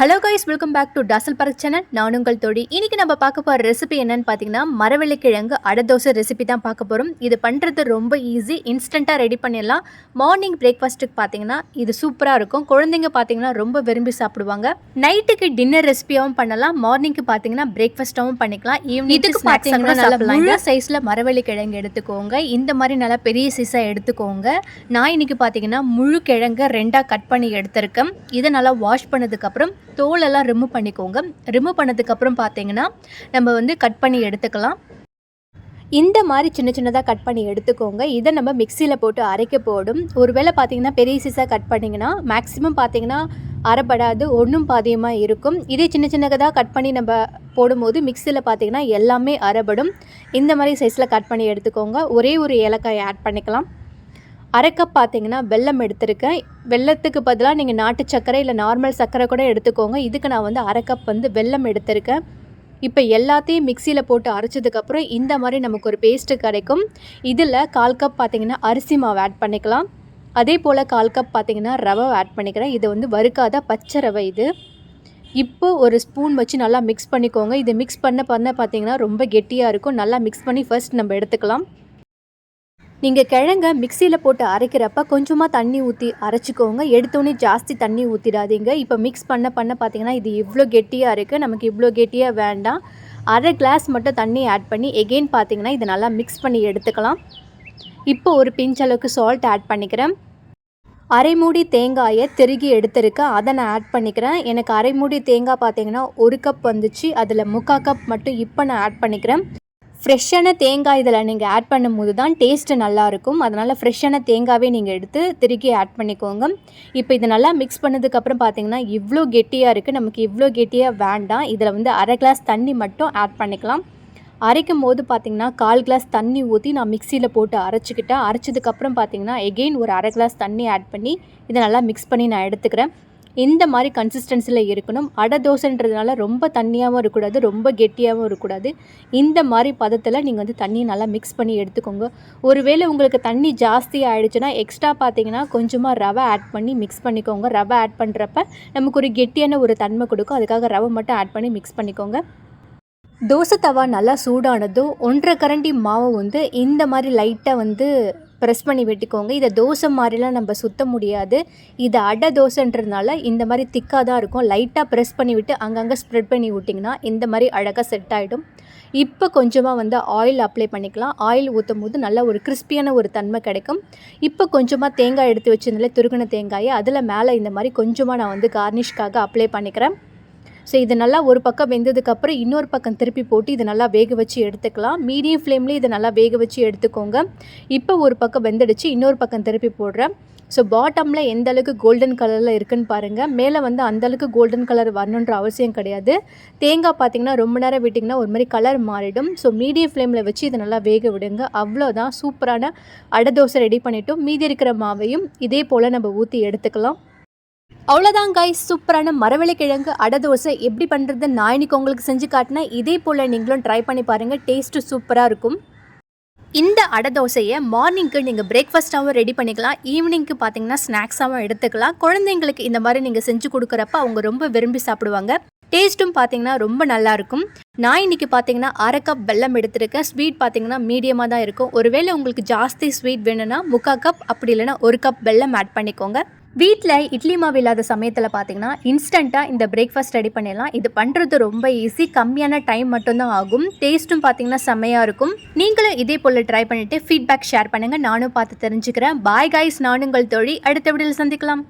Hello guys welcome back to dazzle பரக் channel நான் உங்கள் தோழி. இன்னைக்கு நம்ம பார்க்க போகிற ரெசிபி என்னன்னு பார்த்தீங்கன்னா மரவள்ளிக்கிழங்கு அடை தோசை ரெசிபி தான் பார்க்க போகிறோம் இது பண்ணுறது ரொம்ப ஈஸி இன்ஸ்டண்ட்டாக ரெடி பண்ணிடலாம். மார்னிங் பிரேக்ஃபாஸ்ட்டுக்கு பார்த்தீங்கன்னா இது சூப்பராக இருக்கும். குழந்தைங்க பார்த்தீங்கன்னா ரொம்ப விரும்பி சாப்பிடுவாங்க. நைட்டுக்கு டின்னர் ரெசிபியாகவும் பண்ணலாம். மார்னிங்க்கு பார்த்தீங்கன்னா பிரேக்ஃபாஸ்ட்டாகவும் பண்ணிக்கலாம். ஈவினிங் இதுக்கு பார்த்தீங்கன்னா நல்லா சைஸில் மரவள்ளி கிழங்கு எடுத்துக்கோங்க. இந்த மாதிரி நல்லா பெரிய சைஸாக எடுத்துக்கோங்க. நான் இன்னைக்கு பார்த்தீங்கன்னா முழு கிழங்கை ரெண்டாக கட் பண்ணி எடுத்திருக்கேன். இதை நல்லா வாஷ் பண்ணதுக்கப்புறம் தோலெல்லாம் ரிமூவ் பண்ணிக்கோங்க. ரிமூவ் பண்ணதுக்கப்புறம் பார்த்தீங்கன்னா நம்ம வந்து கட் பண்ணி எடுத்துக்கலாம். இந்த மாதிரி சின்ன சின்னதாக கட் பண்ணி எடுத்துக்கோங்க. இதை நம்ம மிக்சியில் போட்டு அரைக்க போடும். ஒருவேளை பார்த்தீங்கன்னா பெரிய சீஸாக கட் பண்ணிங்கன்னா மேக்ஸிமம் பார்த்தீங்கன்னா அரைப்படாது ஒன்றும் பாதியமாக இருக்கும். இதே சின்ன சின்னதாக கட் பண்ணி நம்ம போடும்போது மிக்சியில் பார்த்தீங்கன்னா எல்லாமே அரைபடும். இந்த மாதிரி சைஸில் கட் பண்ணி எடுத்துக்கோங்க. ஒரே ஒரு ஏலக்காய் ஆட் பண்ணிக்கலாம். அரை கப் பார்த்தீங்கன்னா வெல்லம் எடுத்திருக்கேன். வெல்லத்துக்கு பதிலாக நீங்கள் நாட்டு சர்க்கரை இல்லை நார்மல் சர்க்கரை கூட எடுத்துக்கோங்க. இதுக்கு நான் வந்து அரை கப் வந்து வெல்லம் எடுத்திருக்கேன். இப்போ எல்லாத்தையும் மிக்சியில் போட்டு அரைச்சதுக்கப்புறம் இந்த மாதிரி நமக்கு ஒரு பேஸ்ட்டு கிடைக்கும். இதில் கால் கப் பார்த்தீங்கன்னா அரிசி மாவு ஆட் பண்ணிக்கலாம். அதே போல் கால் கப் பார்த்தீங்கன்னா ரவை ஆட் பண்ணிக்கிறேன். இது வந்து வறுக்காத பச்சை ரவை இது. இப்போ ஒரு ஸ்பூன் வச்சு நல்லா மிக்ஸ் பண்ணிக்கோங்க. இது மிக்ஸ் பண்ண பண்ண பார்த்தீங்கன்னா ரொம்ப கெட்டியாக இருக்கும். நல்லா மிக்ஸ் பண்ணி ஃபர்ஸ்ட் நம்ம எடுத்துக்கலாம். நீங்கள் கிழங்க மிக்சியில் போட்டு அரைக்கிறப்ப கொஞ்சமாக தண்ணி ஊற்றி அரைச்சிக்கோங்க. எடுத்தோடனே ஜாஸ்தி தண்ணி ஊற்றிடாதீங்க இப்போ மிக்ஸ் பண்ண பண்ண பார்த்தீங்கன்னா இது இவ்வளோ கெட்டியாக இருக்குது நமக்கு இவ்வளோ கெட்டியாக வேண்டாம். அரை கிளாஸ் மட்டும் தண்ணி ஆட் பண்ணி எகெயின் பார்த்தீங்கன்னா இதை நல்லா மிக்ஸ் பண்ணி எடுத்துக்கலாம். இப்போ ஒரு பிஞ்ச் அளவுக்கு சால்ட் ஆட் பண்ணிக்கிறேன். அரை மூடி தேங்காயை திருகி எடுத்திருக்கேன் அதை நான் ஆட் பண்ணிக்கிறேன். எனக்கு அரை மூடி தேங்காய் பார்த்தீங்கன்னா ஒரு கப் வந்துச்சு. அதில் முக்கால் கப் மட்டும் இப்போ நான் ஆட் பண்ணிக்கிறேன். ஃப்ரெஷ்ஷான தேங்காய் இதில் நீங்கள் ஆட் பண்ணும்போது தான் டேஸ்ட்டு நல்லாயிருக்கும் அதனால் ஃப்ரெஷ்ஷான தேங்காவே நீங்கள் எடுத்து திருக்கி ஆட் பண்ணிக்கோங்க. இப்போ இது நல்லா மிக்ஸ் பண்ணதுக்கப்புறம் பார்த்தீங்கன்னா இவ்வளோ கெட்டியாக இருக்குது நமக்கு இவ்வளோ கெட்டியாக வேண்டாம். இதில் வந்து அரை கிளாஸ் தண்ணி மட்டும் ஆட் பண்ணிக்கலாம். அரைக்கும் போது பார்த்திங்கன்னா கால் கிளாஸ் தண்ணி ஊற்றி நான் மிக்சியில் போட்டு அரைச்சிக்கிட்டேன். அரைச்சதுக்கப்புறம் பார்த்திங்கன்னா எகெயின் ஒரு அரை கிளாஸ் தண்ணி ஆட் பண்ணி இதை நல்லா மிக்ஸ் பண்ணி நான் எடுத்துக்கிறேன். இந்த மாதிரி கன்சிஸ்டன்சியில் இருக்கணும். அடை தோசைன்றதுனால ரொம்ப தண்ணியாகவும் இருக்கக்கூடாது ரொம்ப கெட்டியாகவும் இருக்கக்கூடாது. இந்த மாதிரி பதத்தில் நீங்கள் வந்து தண்ணியை நல்லா மிக்ஸ் பண்ணி எடுத்துக்கோங்க. ஒருவேளை உங்களுக்கு தண்ணி ஜாஸ்தி ஆகிடுச்சுன்னா எக்ஸ்ட்ரா பார்த்தீங்கன்னா கொஞ்சமாக ரவை ஆட் பண்ணி மிக்ஸ் பண்ணிக்கோங்க. ரவை ஆட் பண்ணுறப்ப நமக்கு ஒரு கெட்டியான ஒரு தன்மை கொடுக்கும். அதுக்காக ரவை மட்டும் ஆட் பண்ணி மிக்ஸ் பண்ணிக்கோங்க. தோசை தவா நல்லா சூடானதும் ஒன்றரை கரண்டி மாவை வந்து இந்த மாதிரி லைட்டாக வந்து ப்ரெஸ் பண்ணி வெட்டிக்கோங்க. இதை தோசை மாதிரிலாம் நம்ம சுத்த முடியாது. இது அடை தோசைன்றதுனால இந்த மாதிரி திக்காக தான் இருக்கும். லைட்டாக ப்ரெஸ் பண்ணி விட்டு அங்கங்கே ஸ்ப்ரெட் பண்ணி விட்டிங்கன்னா இந்த மாதிரி அழகாக செட் ஆகிடும் இப்போ கொஞ்சமாக வந்து ஆயில் அப்ளை பண்ணிக்கலாம். ஆயில் ஊற்றும் போது நல்ல ஒரு கிறிஸ்பியான ஒரு தன்மை கிடைக்கும். இப்போ கொஞ்சமாக தேங்காய் எடுத்து வச்சிருந்தாலே துருகின தேங்காயை அதில் மேலே இந்த மாதிரி கொஞ்சமாக நான் வந்து கார்னிஷ்காக அப்ளை பண்ணிக்கிறேன். ஸோ இது நல்லா ஒரு பக்கம் வெந்ததுக்கப்புறம் இன்னொரு பக்கம் திருப்பி போட்டு இதை நல்லா வேக வச்சு எடுத்துக்கலாம். மீடியம் ஃப்ளேம்லேயே இதை நல்லா வேக வச்சு எடுத்துக்கோங்க. இப்போ ஒரு பக்கம் வெந்துடுச்சு இன்னொரு பக்கம் திருப்பி போடுறேன். ஸோ பாட்டமில் எந்த அளவுக்கு கோல்டன் கலரில் இருக்குன்னு பாருங்கள் மேலே வந்து அந்தளவுக்கு கோல்டன் கலர் வரணுன்ற அவசியம் கிடையாது. தேங்காய் பார்த்திங்கன்னா ரொம்ப நேரம் விட்டிங்கன்னா ஒரு மாதிரி கலர் மாறிடும். ஸோ மீடியம் ஃப்ளேமில் வச்சு இதை நல்லா வேக விடுங்க. அவ்வளோதான் சூப்பரான அடை தோசை ரெடி பண்ணிவிட்டோம் மீதி இருக்கிற மாவையும் இதே போல் நம்ம ஊற்றி எடுத்துக்கலாம். அவ்வளோதான் காய் சூப்பரான மரவள்ளிக்கிழங்கு அடை தோசை. எப்படி பண்ணுறது நான் இன்றைக்கி உங்களுக்கு செஞ்சு காட்டினேன். இதே போல் நீங்களும் ட்ரை பண்ணி பாருங்கள் டேஸ்ட்டு சூப்பராக இருக்கும். இந்த அடை தோசையை மார்னிங்க்கு நீங்கள் பிரேக்ஃபாஸ்ட்டாகவும் ரெடி பண்ணிக்கலாம். ஈவினிங்க்கு பார்த்தீங்கன்னா ஸ்நாக்ஸாகவும் எடுத்துக்கலாம். குழந்தைங்களுக்கு இந்த மாதிரி நீங்கள் செஞ்சு கொடுக்குறப்ப அவங்க ரொம்ப விரும்பி சாப்பிடுவாங்க. டேஸ்ட்டும் பார்த்தீங்கன்னா ரொம்ப நல்லாயிருக்கும் நான் இன்றைக்கி பார்த்தீங்கன்னா அரை கப் வெல்லம் எடுத்திருக்கேன். ஸ்வீட் பார்த்தீங்கன்னா மீடியமாக தான் இருக்கும். ஒருவேளை உங்களுக்கு ஜாஸ்தி ஸ்வீட் வேணும்னா முக்கால் கப் அப்படி இல்லைன்னா ஒரு கப் வெல்லம் ஆட் பண்ணிக்கோங்க. வீட்டில் இட்லி மாவு இல்லாத சமயத்தில் பார்த்தீங்கன்னா இன்ஸ்டண்ட்டாக இந்த பிரேக்ஃபாஸ்ட் ரெடி பண்ணிடலாம். இது பண்ணுறது ரொம்ப ஈஸி கம்மியான டைம் மட்டும்தான் ஆகும். டேஸ்ட்டும் பார்த்தீங்கன்னா செம்மையாக இருக்கும். நீங்களும் இதே போல் ட்ரை பண்ணிவிட்டு ஃபீட்பேக் ஷேர் பண்ணுங்கள் நானும் பார்த்து தெரிஞ்சுக்கிறேன். பாய் காய்ஸ் நானுங்கள் தோழி. அடுத்த வீடியோவில் சந்திக்கலாம்.